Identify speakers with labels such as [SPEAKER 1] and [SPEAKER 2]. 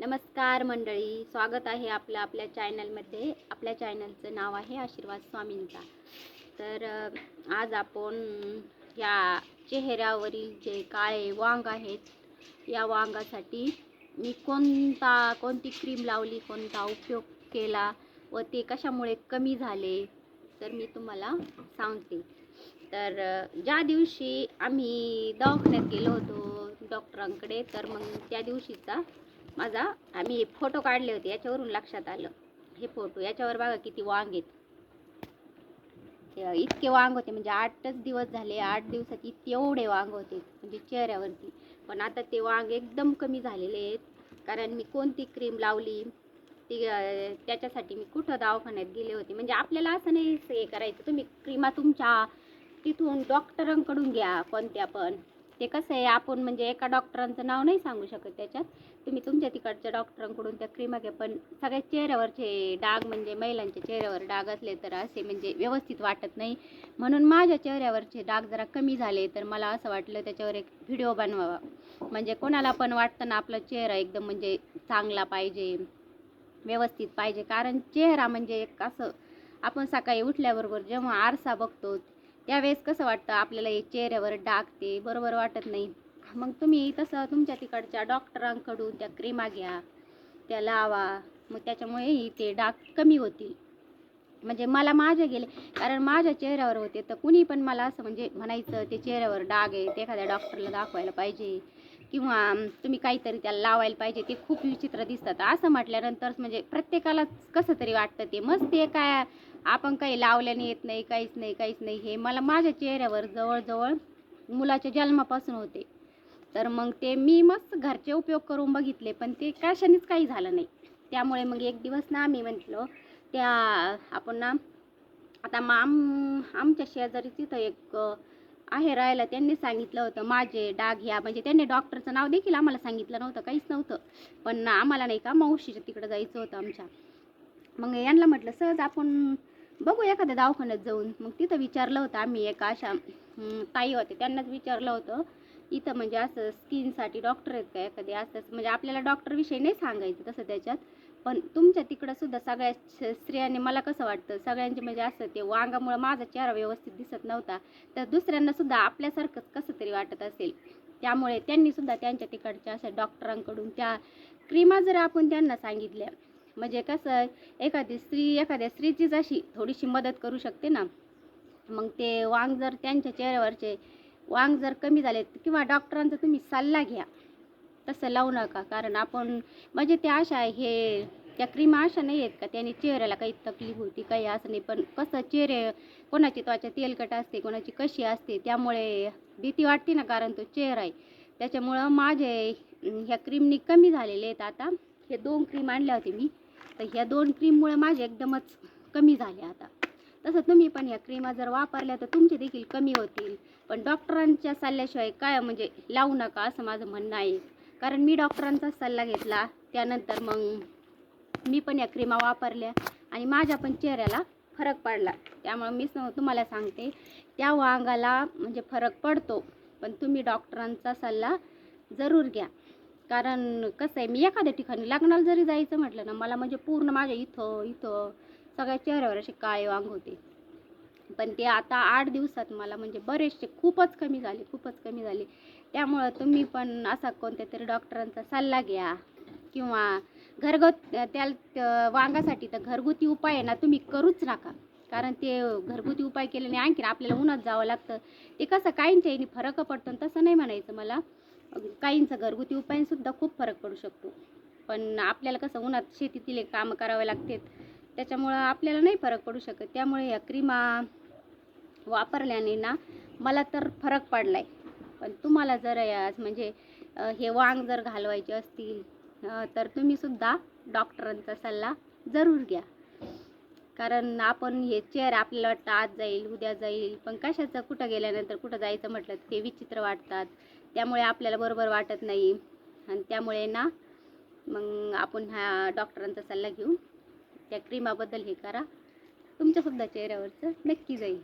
[SPEAKER 1] नमस्कार मंडळी स्वागत आहे आपलं आपल्या चॅनलमध्ये. आपल्या चॅनलचं नाव आहे आशीर्वाद स्वामींचा. तर आज आपण या चेहऱ्यावरील जे काळे वांग आहेत या वांगासाठी मी कोणता कोणती क्रीम लावली कोणता उपयोग केला व ते कशामुळे कमी झाले तर मी तुम्हाला सांगते. तर ज्या दिवशी आम्ही दवाखान्यात गेलो होतो डॉक्टरांकडे तर मग त्या दिवशीचा माझा आम्ही फोटो काढले होते याच्यावरून लक्षात आलं. हे फोटो याच्यावर बघा किती वांग आहेत. ते इतके वांग होते म्हणजे आठच दिवस झाले आठ दिवसात इतके एवढे वांग होते म्हणजे चेहऱ्यावरती. पण आता ते वांग एकदम कमी झालेले आहेत कारण मी कोणती क्रीम लावली ती त्याच्यासाठी मी कुठं दवाखान्यात गेले होते. म्हणजे आपल्याला असं नाही हे करायचं तुम्ही क्रीमा तुमच्या तिथून डॉक्टरांकडून घ्या कोणत्या पण. ते कसं आहे आपण म्हणजे एका डॉक्टरांचं नाव नाही सांगू शकत त्याच्यात. तुम्ही तुमच्या तिकडच्या डॉक्टरांकडून त्या क्रीमा घ्या पण सगळ्या चेहऱ्यावरचे डाग म्हणजे महिलांच्या चेहऱ्यावर डाग असले तर असे म्हणजे व्यवस्थित वाटत नाही. म्हणून माझ्या चेहऱ्यावरचे डाग जरा कमी झाले तर मला असं वाटलं त्याच्यावर एक व्हिडिओ बनवावा. म्हणजे कोणाला पण वाटतं ना आपला चेहरा एकदम म्हणजे चांगला पाहिजे व्यवस्थित पाहिजे. कारण चेहरा म्हणजे एक असं आपण सकाळी उठल्याबरोबर जेव्हा आरसा बघतो त्यावेळेस कसं वाटतं? आपल्याला हे चेहऱ्यावर डाग ते बरोबर वाटत नाही. मग तुम्ही तसं तुमच्या तिकडच्या डॉक्टरांकडून त्या क्रीमा घ्या त्या लावा. मग त्याच्यामुळेही ते डाग कमी होतील. म्हणजे मला माझे गेले कारण माझ्या चेहऱ्यावर होते. तर कुणी पण मला असं म्हणजे म्हणायचं ते चेहऱ्यावर डाग आहे ते एखाद्या डॉक्टरला दाखवायला पाहिजे. किंवा तुम्ही काहीतरी त्याला लावायला पाहिजे ते खूप विचित्र दिसतात. असं म्हटल्यानंतर म्हणजे प्रत्येकालाच कसं तरी वाटतं ते मस्त ते काय? आपण काही लावल्याने येत नाही काहीच नाही काहीच नाही. हे मला माझ्या चेहऱ्यावर जवळजवळ मुलाच्या जन्मापासून होते. तर मग ते मी मस्त घरचे उपयोग करून बघितले पण ते कशानेच काही झालं नाही. त्यामुळे मग एक दिवस ना आम्ही म्हटलं त्या आपण ना आता मग आम आमच्या शेजारीच तिथं एक आहे राहायला त्यांनी सांगितलं होतं. माझे डाग ह्या म्हणजे त्यांनी डॉक्टरचं नाव देखील आम्हाला सांगितलं नव्हतं काहीच नव्हतं. पण आम्हाला नाही का मावशीच्या तिकडं जायचं होतं आमच्या. मग यांना म्हटलं सहज आपण बघू एखाद्या दवाखान्यात जाऊन. मग तिथं विचारलं होतं आम्ही एका अशा ताई होते त्यांनाच विचारलं होतं. इथं म्हणजे असं स्किनसाठी डॉक्टर आहेत का एखादे? असं म्हणजे आपल्याला डॉक्टरविषयी नाही सांगायचं तसं त्याच्यात. पण तुमच्या तिकडं सुद्धा सगळ्या श- स्त्रियांनी मला कसं वाटतं सगळ्यांचे म्हणजे असं ते वांगामुळं माझा चेहरा व्यवस्थित दिसत नव्हता तर दुसऱ्यांना सुद्धा आपल्यासारखंच कसं तरी वाटत असेल. त्यामुळे त्यांनी सुद्धा त्यांच्या तिकडच्या अशा डॉक्टरांकडून त्या क्रीमा जर आपण त्यांना सांगितल्या म्हणजे कसं एखादी स्त्री एखाद्या स्त्रीचीच अशी थोडीशी मदत करू शकते ना मग ते वांग जर त्यांच्या चेहऱ्यावरचे वांग जर कमी झाले किंवा डॉक्टरांचा तुम्ही सल्ला घ्या तसं लावू नका. कारण आपण म्हणजे त्या अशा हे त्या क्रीम अशा नाही आहेत का? त्याने चेहऱ्याला काही तकलीफ होती काही असं नाही. पण कसं चेहरे कोणाची त्वचा तेलकट असते कोणाची कशी असते त्यामुळे भीती वाटते ना कारण तो चेहरा आहे. त्याच्यामुळं माझे ह्या क्रीमनी कमी झालेले आहेत आता. हे दोन क्रीम आणल्या होते मी. तर ह्या दोन क्रीममुळे माझे एकदमच कमी झाले आता. तसं तुम्ही पण ह्या क्रीमा जर वापरल्या तर तुमचे देखील कमी होतील. पण डॉक्टरांच्या सल्ल्याशिवाय काय म्हणजे लावू नका असं माझं म्हणणं आहे. कारण मी डॉक्टरांचा सल्ला घेतला. त्यानंतर मग मी पण या क्रीमा वापरल्या आणि माझ्या पण चेहऱ्याला फरक पडला. त्यामुळे मी तुम्हाला सांगते त्या वांगाला म्हणजे फरक पडतो पण तुम्ही डॉक्टरांचा सल्ला जरूर घ्या. कारण कसं आहे मी एखाद्या ठिकाणी लग्नाला जरी जायचं म्हटलं ना मला म्हणजे पूर्ण माझ्या इथं इथं सगळ्या चेहऱ्यावर असे काळे वांग होते. पण ते आता आठ दिवसात मला म्हणजे बरेचसे खूपच कमी झाले खूपच कमी झाले. त्यामुळं तुम्ही पण असा कोणत्या तरी डॉक्टरांचा सल्ला घ्या किंवा घरगुत त्या वांगासाठी तर घरगुती उपाय आहे ना तुम्ही करूच नका. कारण ते घरगुती उपाय केल्याने आणखीन आपल्याला उन्हात जावं लागतं. ते कसं काहींच्या याने फरक पडतो आणि तसं नाही म्हणायचं मला. काहींचा घरगुती उपायांसुद्धा खूप फरक पडू शकतो. पण आपल्याला कसं उन्हात शेतीतील कामं करावे लागतात. त्याच्यामुळं आपल्याला नाही फरक पडू शकत. त्यामुळे या क्रीमा वापरल्याने ना मला तर फरक पडला आहे पण तुम्हाला जर आज म्हणजे हे वांग जर घालवायचे असतील तर तुम्ही सुद्धा डॉक्टरांचा सल्ला जरूर घ्या. कारण आपण हे चेहरा आपल्याला वाटतं आज जाईल उद्या जाईल पण कशाचं कुठं गेल्यानंतर कुठं जायचं म्हटलं ते विचित्र वाटतात. त्यामुळे आपल्याला बरोबर वाटत नाही. आणि त्यामुळे ना मग आपण ह्या डॉक्टरांचा सल्ला घेऊन त्या क्रीमाबद्दल हे करा. तुमच्यासुद्धा चेहऱ्यावरचं नक्की जाईल.